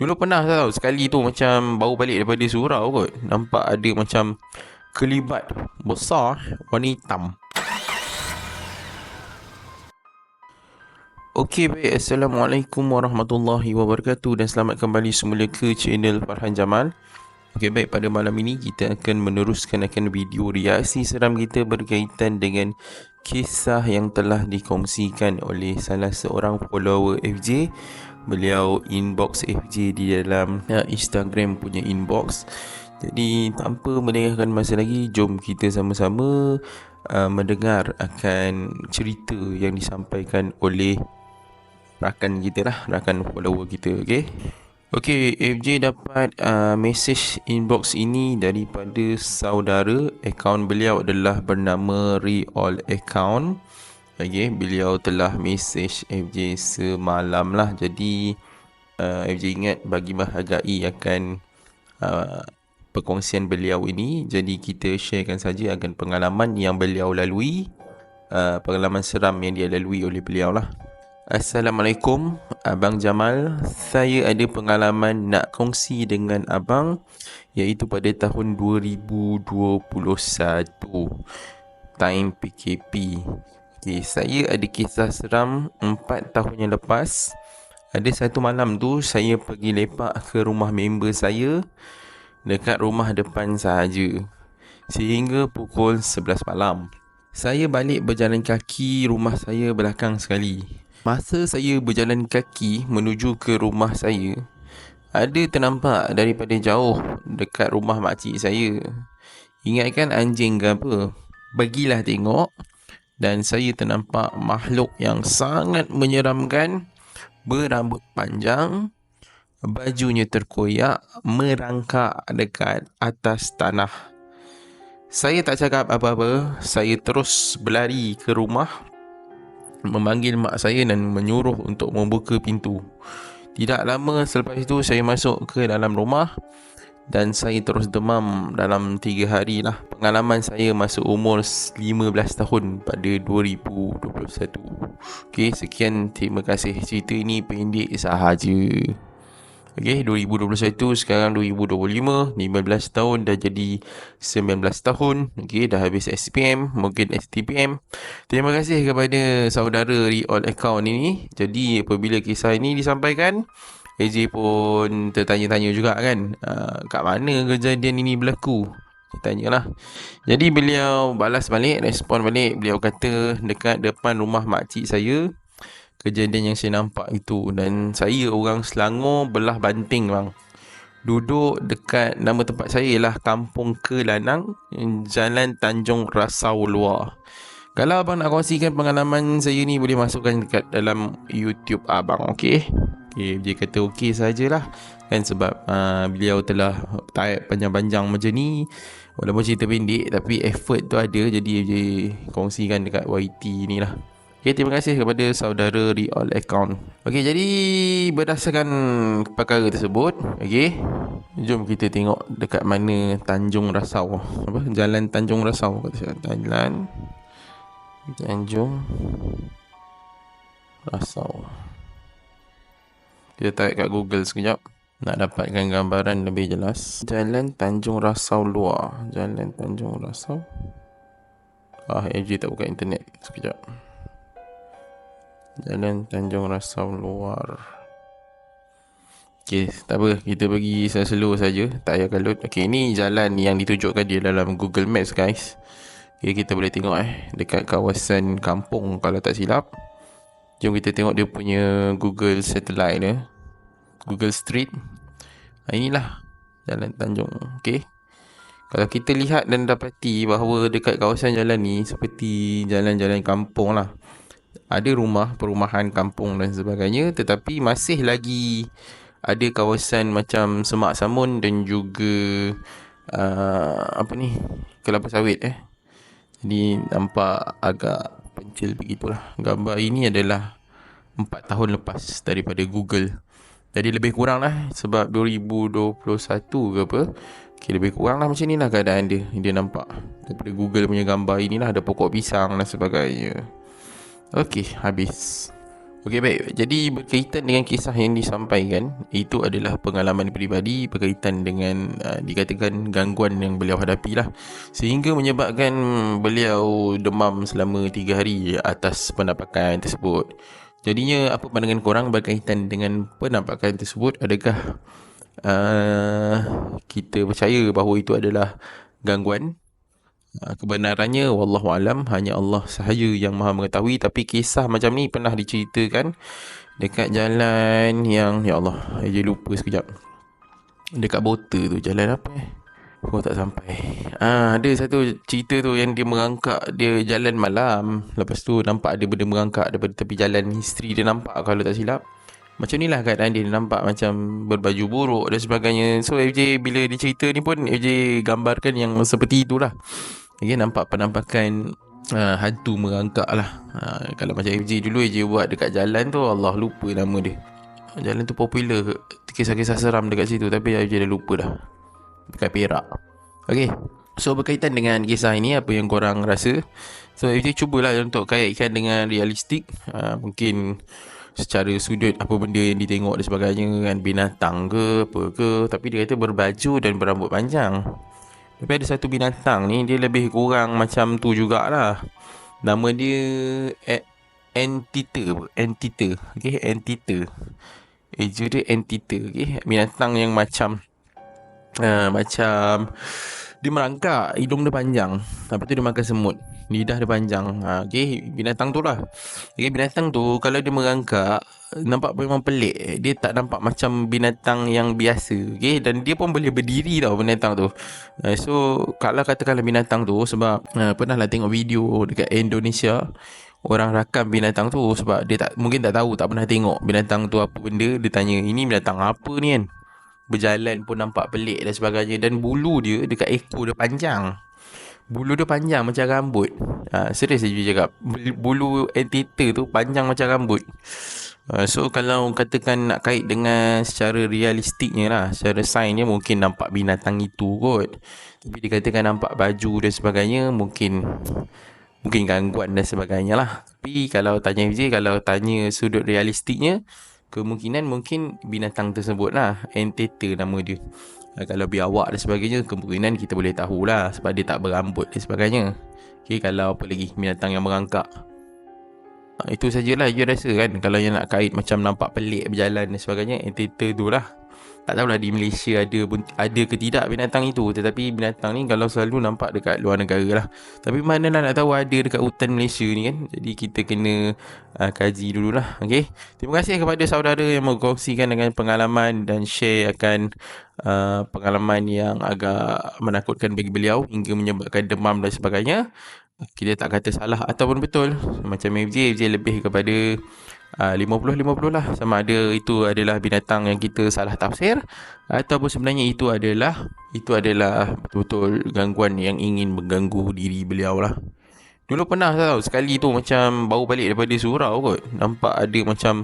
Dulu pernah tau sekali tu macam baru balik daripada surau kot. Nampak ada macam kelibat besar warna hitam. Okey baik Assalamualaikum warahmatullahi wabarakatuh Dan selamat kembali semula ke channel Farhan Jamal Okey baik pada malam ini kita akan meneruskan akan video reaksi seram kita berkaitan dengan Kisah yang telah dikongsikan oleh salah seorang follower FJ beliau inbox FJ di dalam ya, Instagram punya inbox. Jadi tanpa melengahkan masa lagi, jom kita sama-sama uh, mendengar akan cerita yang disampaikan oleh rakan kita lah, rakan follower kita, okey. Okey, FJ dapat uh, message inbox ini daripada saudara. Akaun beliau adalah bernama Reall Account. Okay, beliau telah message FJ semalam lah. Jadi uh, FJ ingat bagi menghargai akan uh, perkongsian beliau ini. Jadi kita sharekan saja akan pengalaman yang beliau lalui. Uh, pengalaman seram yang dia lalui oleh beliau lah. Assalamualaikum Abang Jamal Saya ada pengalaman nak kongsi dengan Abang Iaitu pada tahun 2021 Time PKP Okay, saya ada kisah seram 4 tahun yang lepas. Ada satu malam tu saya pergi lepak ke rumah member saya dekat rumah depan sahaja. Sehingga pukul 11 malam. Saya balik berjalan kaki rumah saya belakang sekali. Masa saya berjalan kaki menuju ke rumah saya, ada ternampak daripada jauh dekat rumah makcik saya. Ingatkan anjing ke apa? Bagilah tengok dan saya ternampak makhluk yang sangat menyeramkan berambut panjang bajunya terkoyak merangkak dekat atas tanah. Saya tak cakap apa-apa. Saya terus berlari ke rumah memanggil mak saya dan menyuruh untuk membuka pintu. Tidak lama selepas itu saya masuk ke dalam rumah dan saya terus demam dalam 3 hari lah. Pengalaman saya masuk umur 15 tahun pada 2021 ok sekian. Terima kasih. Cerita ini pendek sahaja. Ok 2021 sekarang 2025 15 tahun dah jadi 19 tahun. Ok dah habis SPM mungkin STPM terima kasih kepada saudara di all account ini. Jadi apabila kisah ini disampaikan AJ pun tertanya-tanya juga kan uh, Kat mana kejadian ini berlaku? Tanya lah Jadi beliau balas balik Respon balik. Beliau kata Dekat depan rumah makcik saya Kejadian yang saya nampak itu. Dan saya orang Selangor Belah banting bang. Duduk dekat Nama tempat saya lah Kampung Kelanang Jalan Tanjung Rasau Luar Kalau abang nak kongsikan pengalaman saya ni Boleh masukkan dekat dalam YouTube abang Okay Okay, dia kata okey sajalah kan sebab uh, beliau telah type panjang-panjang macam ni walaupun cerita pendek tapi effort tu ada jadi dia kongsikan dekat YT ni lah Okay, terima kasih kepada saudara all account. Okay, jadi berdasarkan perkara tersebut, okay, jom kita tengok dekat mana Tanjung Rasau. Apa? Jalan Tanjung Rasau. Jalan Tanjung Rasau. Kita tarik kat Google sekejap. Nak dapatkan gambaran lebih jelas. Jalan Tanjung Rasau Luar. Jalan Tanjung Rasau. Ah, AJ tak buka internet Sekejap. Jalan Tanjung Rasau Luar. Okay, tak apa. Kita pergi slow saja. Tak payah kalut. Okay, ini jalan yang ditunjukkan dia dalam Google Maps guys Okay, kita boleh tengok eh Dekat kawasan kampung Kalau tak silap. Jom kita tengok dia punya Google Satellite ni Google Street. Ha, Inilah Jalan Tanjung Okay Kalau kita lihat dan dapati bahawa Dekat kawasan jalan ni Seperti jalan-jalan kampung lah. Ada rumah, perumahan kampung dan sebagainya Tetapi masih lagi Ada kawasan macam Semak Samun dan juga uh, Apa ni Kelapa sawit eh Jadi nampak agak pencil begitulah. Gambar ini adalah 4 tahun lepas daripada Google. Jadi lebih kurang lah Sebab 2021 ke apa. Okay lebih kurang lah macam ni lah keadaan dia. Dia nampak Daripada Google punya gambar inilah Ada pokok pisang dan sebagainya. Okay habis Okey baik. Jadi berkaitan dengan kisah yang disampaikan, itu adalah pengalaman peribadi berkaitan dengan uh, dikatakan gangguan yang beliau hadapi lah. Sehingga menyebabkan beliau demam selama 3 hari atas penampakan tersebut. Jadinya apa pandangan korang berkaitan dengan penampakan tersebut? Adakah uh, kita percaya bahawa itu adalah gangguan kebenarannya wallahu alam hanya Allah sahaja yang maha mengetahui. Tapi kisah macam ni pernah diceritakan dekat jalan yang ya Allah saya lupa sekejap. Dekat Bota tu jalan apa eh? Aku tak sampai. Ah ada satu cerita tu yang dia merangkak dia jalan malam. Lepas tu nampak ada benda merangkak daripada tepi jalan. Isteri dia nampak kalau tak silap macam ni lah keadaan dia, nampak macam berbaju buruk dan sebagainya So FJ bila dia cerita ni pun FJ gambarkan yang seperti itulah Okay, nampak penampakan uh, hantu merangkak lah. Uh, kalau macam FJ dulu FJ buat dekat jalan tu Allah lupa nama dia. Jalan tu popular kisah-kisah seram dekat situ tapi FJ dah lupa dah. Dekat Perak. Okay. So berkaitan dengan kisah ini apa yang korang rasa? So FJ cubalah untuk kaitkan dengan realistik. Uh, mungkin secara sudut apa benda yang ditengok dan sebagainya kan. Binatang ke apa ke. Tapi dia kata berbaju dan berambut panjang. Tapi ada satu binatang ni Dia lebih kurang macam tu jugalah. Nama dia Entita Entita. Okay Entita. Eja dia Entita. Okay Binatang yang macam uh, Macam Dia merangkak Hidung dia panjang. Lepas tu dia makan semut. Lidah dia panjang. Ha, Okay Binatang tu lah. Okay binatang tu Kalau dia merangkak Nampak memang pelik. Dia tak nampak macam binatang yang biasa. Okay Dan dia pun boleh berdiri tau binatang tu. Uh, So Kalau katakanlah binatang tu Sebab uh, Pernah lah tengok video Dekat Indonesia Orang rakam binatang tu Sebab dia tak Mungkin tak tahu Tak pernah tengok Binatang tu apa benda. Dia tanya Ini binatang apa ni kan Berjalan pun nampak pelik dan sebagainya. Dan bulu dia Dekat ekor dia panjang. Bulu dia panjang macam rambut. Ha, Serius saya cakap. Bulu entita tu panjang macam rambut. Ha, So kalau katakan nak kait dengan secara realistiknya lah Secara sainsnya mungkin nampak binatang itu kot. Tapi dikatakan nampak baju dan sebagainya Mungkin Mungkin gangguan dan sebagainya lah. Tapi kalau tanya FJ Kalau tanya sudut realistiknya Kemungkinan mungkin binatang tersebut lah Entita nama dia. Uh, Kalau biawak dan sebagainya Kemungkinan kita boleh tahulah Sebab dia tak berambut dan sebagainya. Okay kalau apa lagi Binatang yang merangkak? Uh, Itu sajalah you rasa kan. Kalau yang nak kait macam nampak pelik berjalan dan sebagainya Entita tu lah tak tahulah di Malaysia ada ada ke tidak binatang itu. Tetapi binatang ni kalau selalu nampak dekat luar negara lah. Tapi mana lah nak tahu ada dekat hutan Malaysia ni kan? Jadi kita kena uh, kaji dululah okay? terima kasih kepada saudara yang mengkongsikan dengan pengalaman dan share akan uh, pengalaman yang agak menakutkan bagi beliau hingga menyebabkan demam dan sebagainya. Kita tak kata salah ataupun betul. Macam FJ FJ lebih kepada 50-50 ah, lah. Sama ada itu adalah binatang yang kita salah tafsir ataupun sebenarnya itu adalah itu adalah betul-betul gangguan yang ingin mengganggu diri beliau lah. Dulu pernah tahu sekali tu macam baru balik daripada surau kot. Nampak ada macam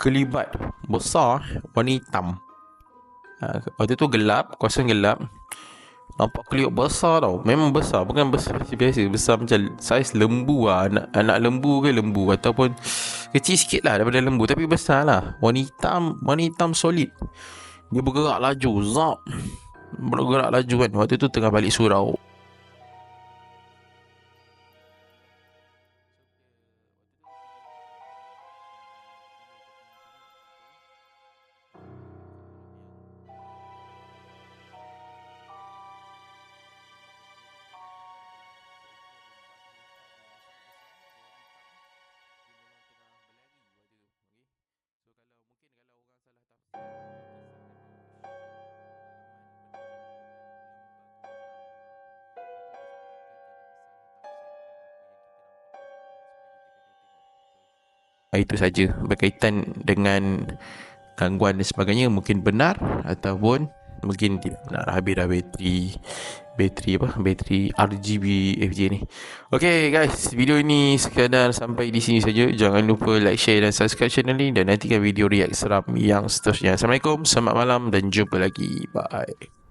kelibat besar warna hitam. Ah, waktu tu gelap kosong gelap Nampak keliuk besar tau. Memang besar Bukan besar biasa. Besar macam Saiz lembu lah. Anak, anak lembu ke lembu Ataupun Kecil sikit lah daripada lembu. Tapi besar lah. Warna hitam Warna hitam solid. Dia bergerak laju Zap. Bergerak laju kan. Waktu tu tengah balik surau itu saja. Berkaitan dengan gangguan dan sebagainya mungkin benar ataupun mungkin benar. Habis dah bateri bateri apa? Bateri RGB FJ ni. Okay guys. Video ini sekadar sampai di sini saja. Jangan lupa like share dan subscribe channel ni dan nantikan video react seram yang seterusnya. Assalamualaikum. Selamat malam dan jumpa lagi. Bye